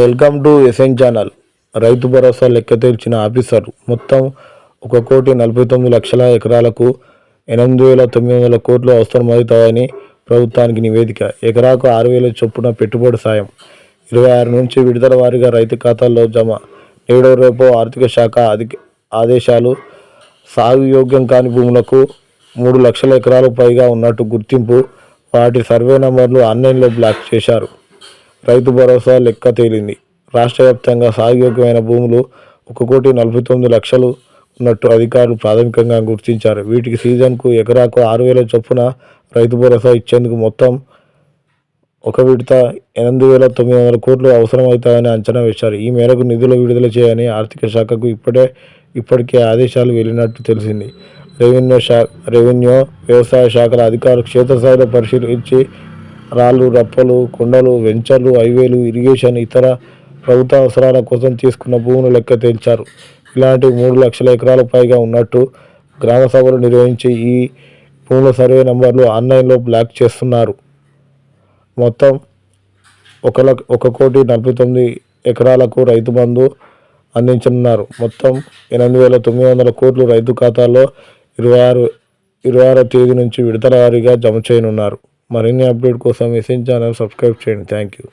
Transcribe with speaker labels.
Speaker 1: Welcome to SN channel. Rythu Bharosa లెక్క తేల్చిన officer మొత్తం ఒక కోటి నలభై తొమ్మిది లక్షల ఎకరాలకు ఎనిమిది వేల తొమ్మిది వందల కోట్లు అవసరమవుతాయని ప్రభుత్వానికి నివేదిక. ఎకరాకు ఆరు వేల చొప్పున పెట్టుబడి సాయం. ఇరవై ఆరు నుంచి విడుదల వారీగా రైతు ఖాతాల్లో జమ. నేడో రేపో ఆర్థిక శాఖ అధిక ఆదేశాలు సాగు యోగ్యం కాని భూములకు మూడు లక్షల ఎకరాలు పైగా ఉన్నట్టు గుర్తింపు వాటి సర్వే నంబర్లు ఆన్లైన్లో బ్లాక్ చేశారు. రైతు భరోసా లెక్క తేలింది. రాష్ట్ర వ్యాప్తంగా సాగుయోగ్యమైన భూములు ఒక కోటి నలభై తొమ్మిది లక్షలు ఉన్నట్టు అధికారులు ప్రాథమికంగా గుర్తించారు. వీటికి సీజన్కు ఎకరాకు ఆరు వేల చొప్పున రైతు భరోసా ఇచ్చేందుకు మొత్తం ఒక విడత ఎనిమిది వేల తొమ్మిది వందల కోట్లు అవసరమవుతాయని అంచనా వేశారు. ఈ మేరకు నిధులు విడుదల చేయని ఆర్థిక శాఖకు ఇప్పుడే ఇప్పటికే ఆదేశాలు వెళ్ళినట్టు తెలిసింది. రెవెన్యూ శా రెవెన్యూ వ్యవసాయ శాఖల అధికారులు క్షేత్రస్థాయిలో పరిశీలించి రాళ్ళు రప్పలు కొండలు వెంచర్లు హైవేలు ఇరిగేషన్ ఇతర ప్రభుత్వ అవసరాల కోసం తీసుకున్న భూములు లెక్క తేల్చారు. ఇలాంటి మూడు లక్షల ఎకరాల పైగా ఉన్నట్టు గ్రామ సభలు నిర్వహించి ఈ భూముల సర్వే నంబర్లు ఆన్లైన్లో బ్లాక్ చేస్తున్నారు. మొత్తం ఒక లక్ష ఒక కోటి నలభై తొమ్మిది ఎకరాలకు రైతు బంధు అందించనున్నారు. మొత్తం ఎనిమిది వేల తొమ్మిది వందల కోట్లు రైతు ఖాతాల్లో ఇరవై ఆరు ఇరవై ఆరో తేదీ నుంచి విడతల వారీగా జమ చేయనున్నారు. మరిన్ని అప్డేట్ కోసం ఎస్ఎన్ ఛానల్ సబ్స్క్రైబ్ చేయండి థ్యాంక్ యూ